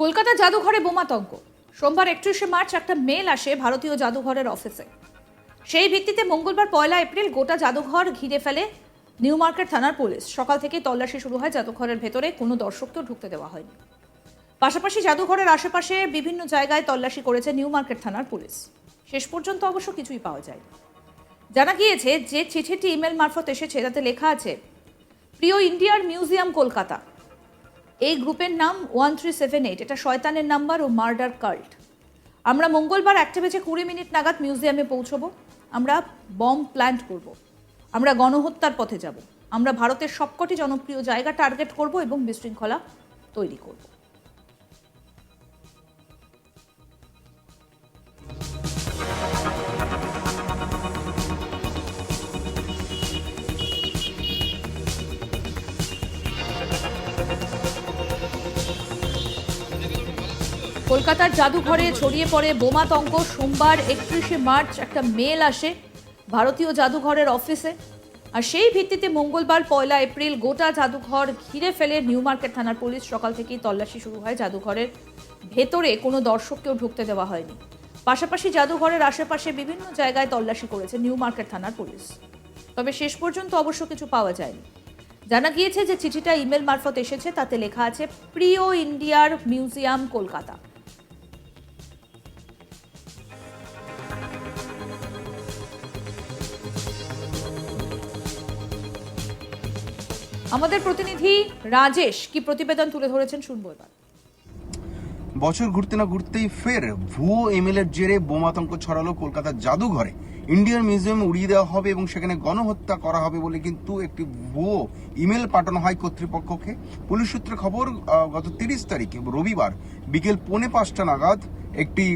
কলকাতা জাদুঘরে বোমাতঙ্ক সোমবার একত্রিশে মার্চ একটা মেল আসে ভারতীয় জাদুঘরের অফিসে। সেই ভিত্তিতে মঙ্গলবার পয়লা এপ্রিল গোটা জাদুঘর ঘিরে ফেলে নিউ মার্কেট থানার পুলিশ। সকাল থেকেই তল্লাশি শুরু হয় জাদুঘরের ভেতরে, কোনো দর্শককেও ঢুকতে দেওয়া হয়নি। পাশাপাশি জাদুঘরের আশেপাশে বিভিন্ন জায়গায় তল্লাশি করেছে নিউ মার্কেট থানার পুলিশ। শেষ পর্যন্ত অবশ্য কিছুই পাওয়া যায়নি। জানা গিয়েছে যে চিঠিটি ইমেল মারফত এসেছে, তাতে লেখা আছে, প্রিয় ইন্ডিয়ার মিউজিয়াম কলকাতা এই গ্রুপের নাম ওয়ান থ্রি সেভেন এইট এটা শয়তানের নাম্বার ও মার্ডার কাল্ট। আমরা মঙ্গলবার একটা বেজে কুড়ি মিনিট নাগাদ মিউজিয়ামে পৌঁছবো। আমরা বম প্ল্যান্ট করব। আমরা গণহত্যার পথে যাব। আমরা ভারতের সবকটি জনপ্রিয় জায়গা টার্গেট করব এবং বিশৃঙ্খলা তৈরি করব। কলকাতার জাদুঘরে ছড়িয়ে পড়ে বোমাতঙ্ক সোমবার একত্রিশে মার্চ একটা মেল আসে ভারতীয় জাদুঘরের অফিসে। আর সেই ভিত্তিতে মঙ্গলবার পয়লা এপ্রিল গোটা জাদুঘর ঘিরে ফেলে নিউ মার্কেট থানার পুলিশ। সকাল থেকেই তল্লাশি শুরু হয় জাদুঘরের ভেতরে। কোনো দর্শককেও ঢুকতে দেওয়া হয়নি। পাশাপাশি জাদুঘরের আশেপাশে বিভিন্ন জায়গায় তল্লাশি করেছে নিউ মার্কেট থানার পুলিশ। তবে শেষ পর্যন্ত অবশ্য কিছু পাওয়া যায়নি। জানা গিয়েছে যে চিঠিটা ইমেল মারফত এসেছে। তাতে লেখা আছে, প্রিয় ইন্ডিয়ার মিউজিয়াম কলকাতা। আমাদের প্রতিনিধি রাজেশ কি প্রতিবেদন তুলে ধরেছেন শুনব এবার। বছর ঘুরতে না ঘুরতেই ফের ভুয়ো এমএলএর জেরে বোমাতঙ্ক ছড়ালো কলকাতার জাদুঘরে। ইন্ডিয়ান মিউজিয়াম উড়িয়ে দেওয়া হবে এবং সেখানে গণহত্যা করা হবে বলে কিন্তু একটি ভুয়ো ইমেল পাঠানো হয় কর্তৃপক্ষকে। পুলিশ সূত্রে খবর গত তিরিশ তারিখে রবিবার বিকেল পৌনে পাঁচটা নাগাদ একটি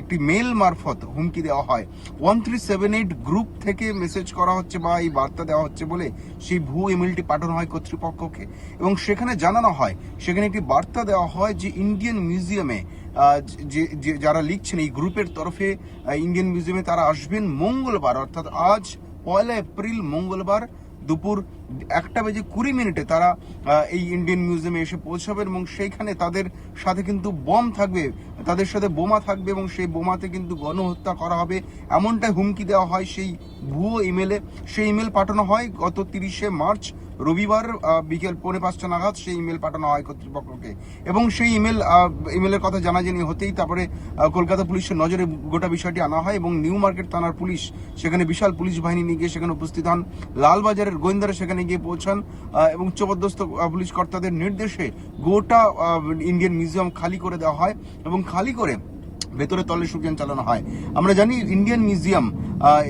একটি মেল মারফত হুমকি দেওয়া হয়। One three seven eight group থেকে মেসেজ করা হচ্ছে বা এই বার্তা দেওয়া হচ্ছে বলে সেই ভুয়ো ইমেলটি পাঠানো হয় কর্তৃপক্ষকে। এবং সেখানে জানানো হয়, সেখানে একটি বার্তা দেওয়া হয় যে ইন্ডিয়ান মিউজিয়ামে যে যারা লিখছেন এই গ্রুপের তরফে ইন্ডিয়ান মিউজিয়ামে তারা আসবেন মঙ্গলবার, অর্থাৎ আজ পয়লা এপ্রিল মঙ্গলবার দুপুর একটা বেজে কুড়ি মিনিটে তারা এই ইন্ডিয়ান মিউজিয়ামে এসে পৌঁছাবেন এবং সেইখানে তাদের সাথে কিন্তু বম থাকবে, তাদের সাথে বোমা থাকবে এবং সেই বোমাতে কিন্তু গণহত্যা করা হবে। এমনটাই হুমকি দেওয়া হয় সেই ভুয়ো ইমেলে সেই ইমেল পাঠানো হয় গত তিরিশে মার্চ, রবিবার বিকেল পৌনে পাঁচটা নাগাদ সেই ইমেল পাঠানো হয় কর্তৃপক্ষকে। এবং সেই ইমেল ইমেলের কথা জানাজানি হতেই তারপরে কলকাতা পুলিশের নজরে গোটা বিষয়টি আনা হয় এবং নিউ মার্কেট থানার পুলিশ, সেখানে বিশাল পুলিশ বাহিনী নিয়ে গিয়ে সেখানে উপস্থিত হন। লালবাজারের গোয়েন্দারা সেখানে গিয়ে পৌঁছান এবং উচ্চপদস্থ পুলিশ কর্তাদের নির্দেশে গোটা ইন্ডিয়ান মিউজিয়াম খালি করে দেওয়া হয় এবং খালি করে ভেতরে তল্লাশি অভিযান চালানো হয়। আমরা জানি ইন্ডিয়ান মিউজিয়াম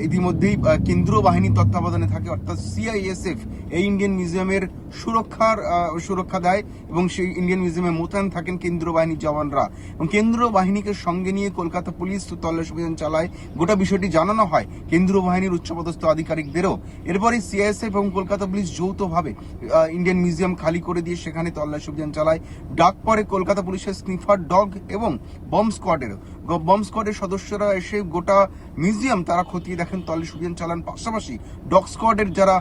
ইতিমধ্যেই কেন্দ্রীয় বাহিনীর তত্ত্বাবধানে থাকে, অর্থাৎ সিআইএসএফ এই ইন্ডিয়ান মিউজিয়ামের সুরক্ষার সুরক্ষা দেয় এবং সেই ইন্ডিয়ান মিউজিয়ামে মোতায়েন থাকেন কেন্দ্রীয় বাহিনীর জওয়ানরা। এবং কেন্দ্রীয় বাহিনীকে সঙ্গে নিয়ে কলকাতা পুলিশ তল্লাশি অভিযান চালায়। গোটা বিষয়টি জানানো হয় কেন্দ্রীয় বাহিনীর উচ্চপদস্থ আধিকারিকদেরও। এরপরে সিআইএসএফ এবং কলকাতা পুলিশ যৌথভাবে ইন্ডিয়ান মিউজিয়াম খালি করে দিয়ে সেখানে তল্লাশি অভিযান চালায়। ডাক পরে কলকাতা পুলিশের স্নিফার ডগ এবং বম্ব স্কোয়াডের বম স্কোয়াডের সদস্যরা এসে গোটা মিউজিয়াম তারা খতিয়ে দেখেন, তল্লাশি অভিযান চালান। পাশাপাশি ডগ স্কোয়াডের যারা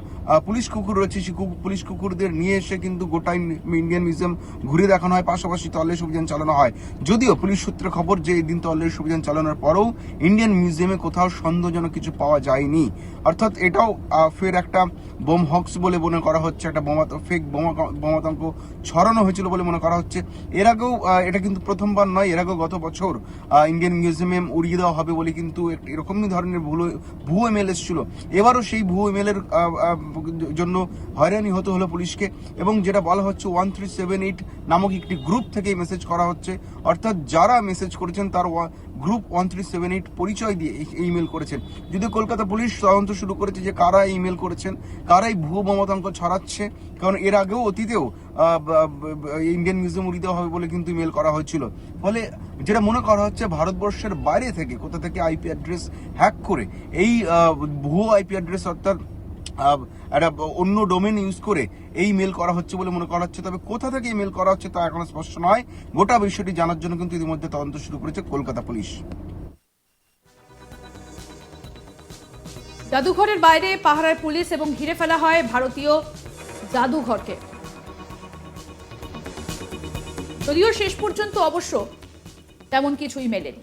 পুলিশ কুকুর রয়েছে, সেই পুলিশ কুকুরদের নিয়ে এসে কিন্তু গোটা ইন্ডিয়ান মিউজিয়াম ঘুরে দেখানো হয়। পাশাপাশি তল্লাশি অভিযান চালানো হয়। যদিও পুলিশ সূত্রে খবর যে এই দিন তল্লাশি অভিযান চালানোর পরেও ইন্ডিয়ান মিউজিয়ামে কোথাও সন্দেহজনক কিছু পাওয়া যায়নি। অর্থাৎ এটাও ফের একটা বোম হক্স বলে মনে করা হচ্ছে, একটা বোমা ফেক বোমা বোমাতঙ্ক ছড়ানো হয়েছিল বলে মনে করা হচ্ছে। এর আগেও এটা কিন্তু প্রথমবার নয়, এর আগেও গত বছর ইন্ডিয়ান মিউজিয়ামে উড়িয়ে দেওয়া হবে বলে কিন্তু এরকমই ধরনের ভুল ভুয়ো এল এসেছিল। এবারও সেই ভুয়ো এম জন্য হয়রানি হতে হলো পুলিশকে এবং যেটা বলা হচ্ছে ওয়ান থ্রি সেভেন এইট নামক একটি গ্রুপ থেকে মেসেজ করা হচ্ছে। অর্থাৎ যারা মেসেজ করেছেন, তার group one three seven eight পরিচয় দিয়ে ইমেল করেছেন। যদিও কলকাতা পুলিশ তদন্ত শুরু করেছে যে কারা ইমেল করেছেন, কারাই ভুয়ো মমতাঙ্ক ছড়াচ্ছে, কারণ এর আগেও অতীতেও ইন্ডিয়ান মিউজিয়াম উড়িয়ে দেওয়া হবে বলে কিন্তু ইমেল করা হয়েছিল। ফলে যেটা মনে করা হচ্ছে, ভারতবর্ষের বাইরে থেকে কোথা থেকে আইপি অ্যাড্রেস হ্যাক করে এই ভুয়ো আইপি অ্যাড্রেস অর্থাৎ একটা অন্য ডোমেন ইউজ করে এই মেল করা হচ্ছে বলে মনে করা হচ্ছে। তবে কোথা থেকে এই মেল করা হচ্ছে তা এখনও স্পষ্ট নয়। গোটা বিষয়টি জানার জন্য কিন্তু ইতিমধ্যে তদন্ত শুরু করেছে কলকাতা পুলিশ। জাদুঘরের বাইরে পাহারার পুলিশ এবং ঘিরে ফেলা হয় ভারতীয় জাদুঘরকে। যদিও শেষ পর্যন্ত অবশ্য তেমন কিছুই মেলেনি।